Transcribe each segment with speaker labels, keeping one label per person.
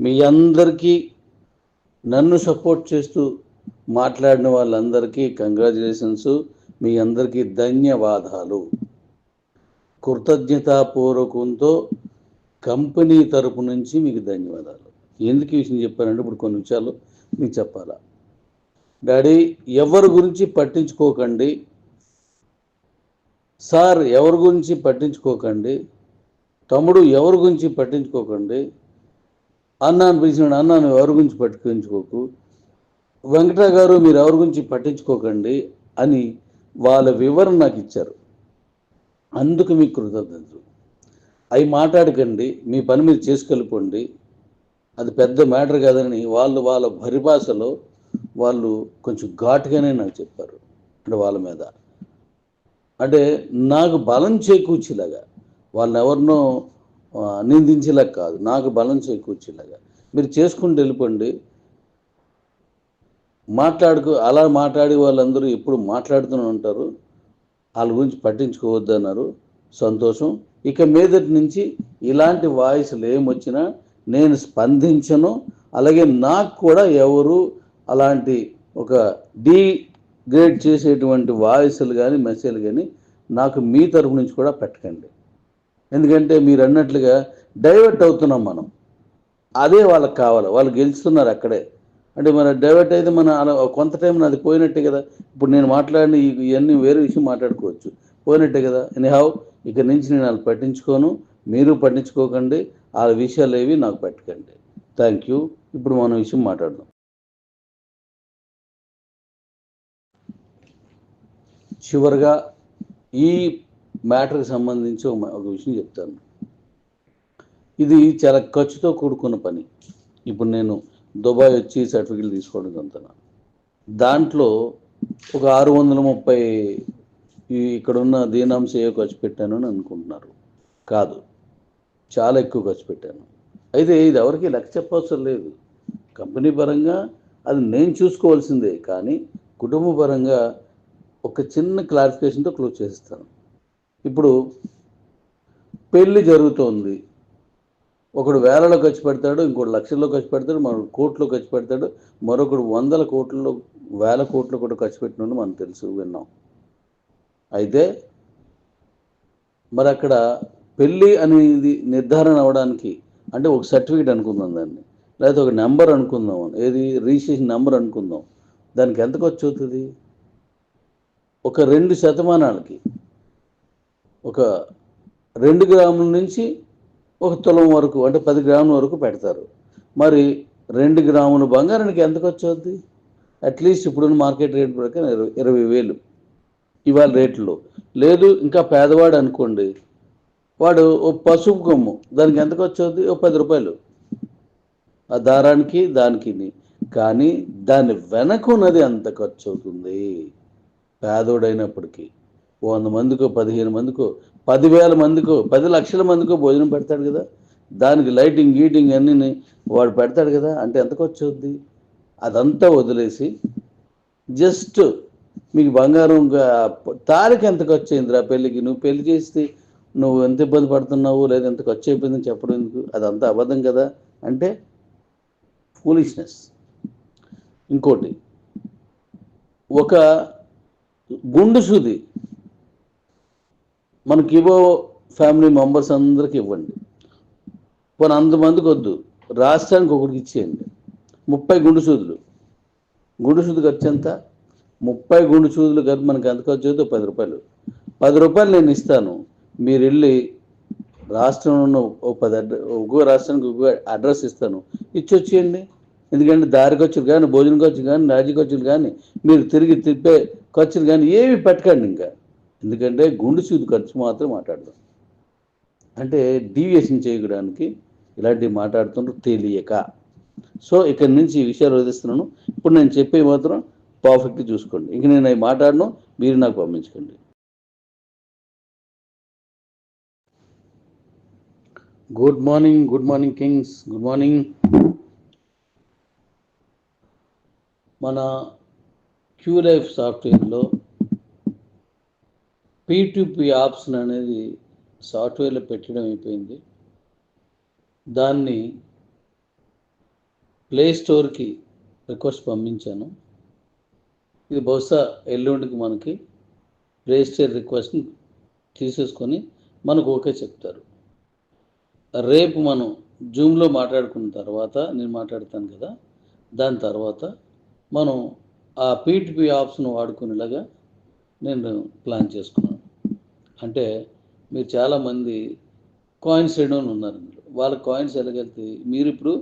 Speaker 1: మీ అందరికీ నన్ను సపోర్ట్ చేస్తూ మాట్లాడిన వాళ్ళందరికీ కంగ్రాచులేషన్స్ మీ అందరికీ ధన్యవాదాలు. కృతజ్ఞతాపూర్వకంతో కంపెనీ తరపు నుంచి మీకు ధన్యవాదాలు. ఎందుకు విషయం చెప్పానంటే ఇప్పుడు కొన్ని విషయాలు మీకు చెప్పాలా? డాడీ ఎవరి గురించి పట్టించుకోకండి. సార్ ఎవరి గురించి పట్టించుకోకండి. తమ్ముడు ఎవరి గురించి పట్టించుకోకండి. అన్న పిలిచినాడు అన్నా నువ్వు ఎవరి గురించి పట్టించుకోకు? వెంకట గారు మీరు ఎవరి గురించి పట్టించుకోకండి అని వాళ్ళ వివరణ నాకు ఇచ్చారు. అందుకు మీకు కృతజ్ఞతలు. అవి మాట్లాడకండి మీ పని మీరు చేసుకెళ్ళిపోండి. అది పెద్ద మ్యాటర్ కాదని వాళ్ళు వాళ్ళ పరిభాషలో వాళ్ళు కొంచెం ఘాటుగానే నాకు చెప్పారు. అంటే వాళ్ళ మీద. అంటే నాకు బలం చేకూర్చేలాగా. వాళ్ళని ఎవరినో నిందించేలా నిందించేలాగా కాదు. నాకు బలం చేకూర్చేలాగా. మీరు చేసుకుంటూ వెళ్ళిపోండి. మాట్లాడుకో అలా మాట్లాడే వాళ్ళందరూ ఎప్పుడు మాట్లాడుతూనే ఉంటారు. వాళ్ళ గురించి పట్టించుకోవద్దు అన్నారు సంతోషం. ఇక మీదటి నుంచి ఇలాంటి వాయిస్లు ఏమొచ్చినా నేను స్పందించను. అలాగే నాకు కూడా ఎవరు అలాంటి ఒక డీ గ్రేడ్ చేసేటువంటి వాయిస్లు కానీ మెసేజ్లు కానీ నాకు మీ తరపు నుంచి కూడా పెట్టకండి. ఎందుకంటే మీరు అన్నట్లుగా డైవర్ట్ అవుతున్నాం మనం. అదే వాళ్ళకి కావాలి. వాళ్ళు గెలుస్తున్నారు అక్కడే. అంటే మన డైవర్ట్ అయితే మన అలా కొంత టైం అది పోయినట్టే కదా. ఇప్పుడు నేను మాట్లాడిన ఇవన్నీ వేరే విషయం మాట్లాడుకోవచ్చు. పోయినట్టే కదా. ఎనీహావ్ ఇక నుంచి నేను వాళ్ళు పట్టించుకోను. మీరు పట్టించుకోకండి. ఆ విషయాలు ఏవి నాకు పెట్టకండి. థ్యాంక్ యూ ఇప్పుడు మనం విషయం మాట్లాడదాం. చివరిగా ఈ మ్యాటర్కి సంబంధించి ఒక విషయం చెప్తాను. ఇది చాలా ఖర్చుతో కూడుకున్న పని. ఇప్పుడు నేను దుబాయ్ వచ్చి సర్టిఫికెట్ తీసుకోవడం అంతనా దాంట్లో ఒక ఆరు వందల ముప్పై ఈ ఇక్కడున్న ఏ ఖర్చు పెట్టాను అని అనుకుంటున్నారు. కాదు చాలా ఎక్కువ ఖర్చు పెట్టాను. అయితే ఇది ఎవరికి లెక్క చెప్పవసరం లేదు. కంపెనీ పరంగా అది నేను చూసుకోవాల్సిందే కానీ కుటుంబ పరంగా ఒక చిన్న క్లారిఫికేషన్తో క్లోజ్ చేస్తాను. ఇప్పుడు పెళ్ళి జరుగుతోంది. ఒకడు వేలలో ఖర్చు పెడతాడు ఇంకోటి లక్షల్లో ఖర్చు పెడతాడు మరొకడు కోట్లో ఖర్చు పెడతాడు మరొకడు వందల కోట్లలో వేల కోట్లు కూడా ఖర్చు పెట్టినట్టు మనం తెలుసు విన్నాం. అయితే మరి అక్కడ పెళ్ళి అనేది నిర్ధారణ అవ్వడానికి అంటే ఒక సర్టిఫికేట్ అనుకుందాం దాన్ని లేకపోతే ఒక నెంబర్ అనుకుందాం ఏది రిజిస్ట్రేషన్ నెంబర్ అనుకుందాం దానికి ఎంత ఖర్చు అవుతుంది? ఒక రెండు శతమానాలకి. ఒక రెండు గ్రాముల నుంచి ఒక తులం వరకు అంటే పది గ్రాముల వరకు పెడతారు. మరి రెండు గ్రాముల బంగారానికి ఎంత ఖర్చు అట్లీస్ట్ ఇప్పుడున్న మార్కెట్ రేట్ ప్రకారం ఇరవై ఇరవై వేలు ఇవాళ రేట్లు. లేదు ఇంకా పేదవాడు అనుకోండి వాడు ఓ పసుపు కొమ్ము దానికి ఎంత ఖర్చు ఓ పది రూపాయలు. ఆ దారానికి దానికి కానీ దాని వెనక ఉన్నది ఎంత ఖర్చు అవుతుంది? పేదోడైనప్పటికీ. వంద మందికో పదిహేను మందికో పదివేల మందికో పది లక్షల మందికో భోజనం పెడతాడు కదా. దానికి లైటింగ్ గీటింగ్ అన్నీ వాడు పెడతాడు కదా. అంటే ఎంత ఖర్చు అవుద్ది? అదంతా వదిలేసి జస్ట్ మీకు బంగారం తారీఖు ఎంత ఖర్చు అయిందిరా పెళ్ళికి? నువ్వు పెళ్ళి చేస్తే నువ్వు ఎంత ఇబ్బంది పడుతున్నావు? లేదా ఎంత ఖర్చు అయిపోయిందని చెప్పడం ఎందుకు? అదంతా అబద్ధం కదా. అంటే ఫూలిష్నెస్ ఇంకోటి ఒక గుండు సూది మనకి ఇవో ఫ్యామిలీ మెంబర్స్ అందరికి ఇవ్వండి. పోనీ అంతమందికి వద్దు. రాష్ట్రానికి ఒకటికి ఇచ్చేయండి. ముప్పై గుండు సూదులు. గుండు సూదు ఖర్చు ఎంత? ముప్పై గుండు సూదులు కానీ మనకి ఎంత ఖర్చు అవుతుందో పది రూపాయలు. పది రూపాయలు నేను ఇస్తాను. మీరు వెళ్ళి రాష్ట్రంలో ఉన్న ఓ పది అడ్ర ఒక్కో రాష్ట్రానికి ఒక్కో అడ్రస్ ఇస్తాను. ఇచ్చి వచ్చేయండి ఎందుకంటే దారి ఖర్చులు కానీ భోజన ఖర్చులు కానీ రాజీ ఖర్చులు కానీ మీరు తిరిగి తిప్పే ఖర్చులు కానీ ఏవి పెట్టకండి ఇంకా. ఎందుకంటే గుండు సూది ఖర్చు మాత్రం మాట్లాడదాం. అంటే డీవియేషన్ చేయడానికి ఇలాంటివి మాట్లాడుతుండ్రు తెలియక. సో ఇక్కడ నుంచి ఈ విషయాలు వదిలిస్తున్నాను. ఇప్పుడు నేను చెప్పే మాత్రం పర్ఫెక్ట్గా చూసుకోండి. ఇంక నేను అవి మాట్లాడను మీరు నాకు పంపించుకోండి. Good morning good morning kings good morning మన క్యూ లైఫ్ సాఫ్ట్వేర్లో పీటుపి ఆప్షన్ అనేది సాఫ్ట్వేర్లో పెట్టడం అయిపోయింది. దాన్ని ప్లే స్టోర్కి రిక్వెస్ట్ పంపించాను. ఇది బహుశా ఎల్లుండికి మనకి ప్లే స్టోర్ రిక్వెస్ట్ని తీసేసుకొని మనకు ఓకే చెప్తారు. రేపు మనం జూమ్లో మాట్లాడుకున్న తర్వాత నేను మాట్లాడతాను కదా దాని తర్వాత మనం ఆ పీటీపీ ఆప్షన్ వాడుకునేలాగా నేను ప్లాన్ చేసుకున్నాను. అంటే మీరు చాలామంది కాయిన్స్ వేయడం ఉన్నారు ఇందులో వాళ్ళ కాయిన్స్ ఎలాగెళ్తే మీరు ఇప్పుడు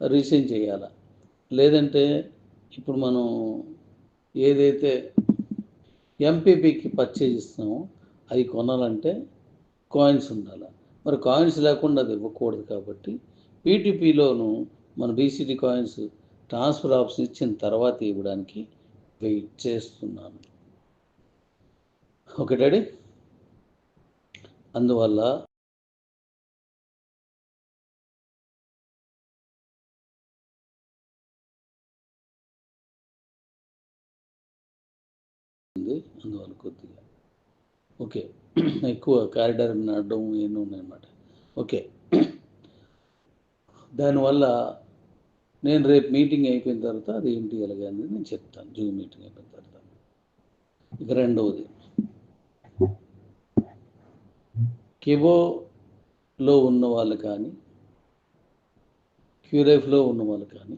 Speaker 1: రీసెంట్ చేయాలా? లేదంటే ఇప్పుడు మనం ఏదైతే ఎంపీపీకి పర్చేజ్ ఇస్తున్నామో అవి కొనాలంటే కాయిన్స్ ఉండాలి? మరి కాయిన్స్ లేకుండా అది ఇవ్వకూడదు కాబట్టి పీటీపీలోను మన బీసీటీ కాయిన్స్ ట్రాన్స్ఫర్ ఆప్షన్ ఇచ్చిన తర్వాత ఇవ్వడానికి వెయిట్ చేస్తున్నాను. ఓకే డాడీ అందువల్ల ఉంది. అందువల్ల కొద్దిగా. ఓకే. ఎక్కువ కారిడార్ నడడం ఎన్నో ఉన్నాయన్నమాట. ఓకే. దానివల్ల నేను రేపు మీటింగ్ అయిపోయిన తర్వాత అది ఏంటి ఎలాగ అనేది నేను చెప్తాను. జూమ్ మీటింగ్ అయిపోయిన తర్వాత. ఇక రెండవది. కివోలో ఉన్న వాళ్ళు కానీ క్యూరైఫ్లో ఉన్న వాళ్ళు కానీ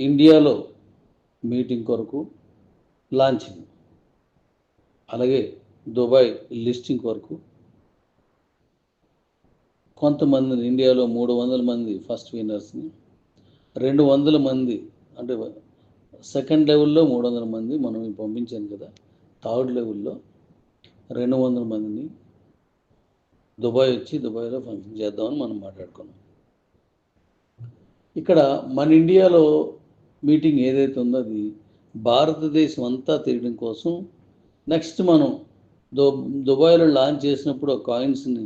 Speaker 1: ఇండియాలో మీటింగ్ కొరకు లాంచింగ్ అలాగే దుబాయ్ లిస్టింగ్ కొరకు కొంతమందిని ఇండియాలో మూడు వందల మంది ఫస్ట్ విన్నర్స్ని రెండు వందల మంది అంటే సెకండ్ లెవెల్లో మూడు వందల మంది మనం పంపించాను కదా థర్డ్ లెవెల్లో రెండు వందల మందిని దుబాయ్ వచ్చి దుబాయ్లో ఫంక్షన్ చేద్దామని మనం మాట్లాడుకున్నాం. ఇక్కడ మన ఇండియాలో మీటింగ్ ఏదైతే ఉందో అది భారతదేశం అంతా తిరగడం కోసం నెక్స్ట్ మనం దు దుబాయ్లో లాంచ్ చేసినప్పుడు ఆ కాయిన్స్ని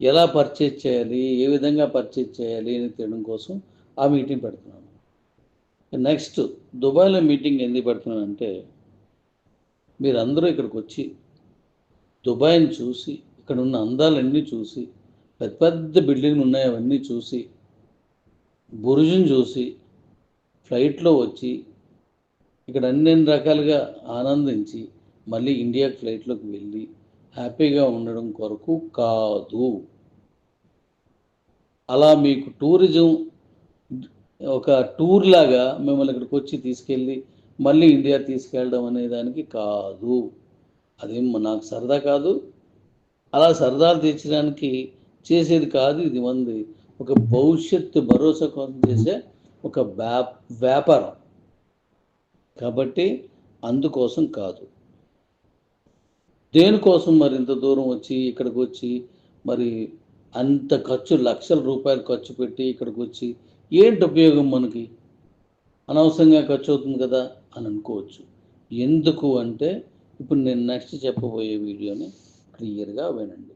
Speaker 1: ఎలా పర్చేజ్ చేయాలి ఏ విధంగా పర్చేజ్ చేయాలి అని తెలియడం కోసం ఆ మీటింగ్ పెడుతున్నాను నెక్స్ట్ దుబాయ్లో మీటింగ్ ఎందుకు పెడుతున్నానంటే మీరందరూ ఇక్కడికి వచ్చి దుబాయ్ని చూసి ఇక్కడ ఉన్న అందాలన్నీ చూసి పెద్ద పెద్ద బిల్డింగ్లు ఉన్నాయి అవన్నీ చూసి బురుజుని చూసి ఫ్లైట్లో వచ్చి ఇక్కడ అన్ని రకాలుగా ఆనందించి మళ్ళీ ఇండియా ఫ్లైట్లోకి వెళ్ళి హ్యాపీగా ఉండడం కొరకు కాదు. అలా మీకు టూరిజం ఒక టూర్ లాగా మిమ్మల్ని ఇక్కడికి వచ్చి తీసుకెళ్ళి మళ్ళీ ఇండియా తీసుకెళ్ళడం అనే దానికి కాదు. అదేం నాకు సరదా కాదు. అలా సరదాలు తీర్చడానికి చేసేది కాదు ఇది మంది. ఒక భవిష్యత్తు భరోసా కోసం చేసే ఒక వ్యా వ్యాపారం. కాబట్టి అందుకోసం కాదు. దేనికోసం మరి ఇంత దూరం వచ్చి ఇక్కడికి వచ్చి మరి అంత ఖర్చు లక్షల రూపాయలు ఖర్చు పెట్టి ఇక్కడికి వచ్చి ఏంటి ఉపయోగం మనకి? అనవసరంగా ఖర్చు అవుతుంది కదా అని అనుకోవచ్చు. ఎందుకు అంటే ఇప్పుడు నేను నెక్స్ట్ చెప్పబోయే వీడియోని క్లియర్గా వినండి.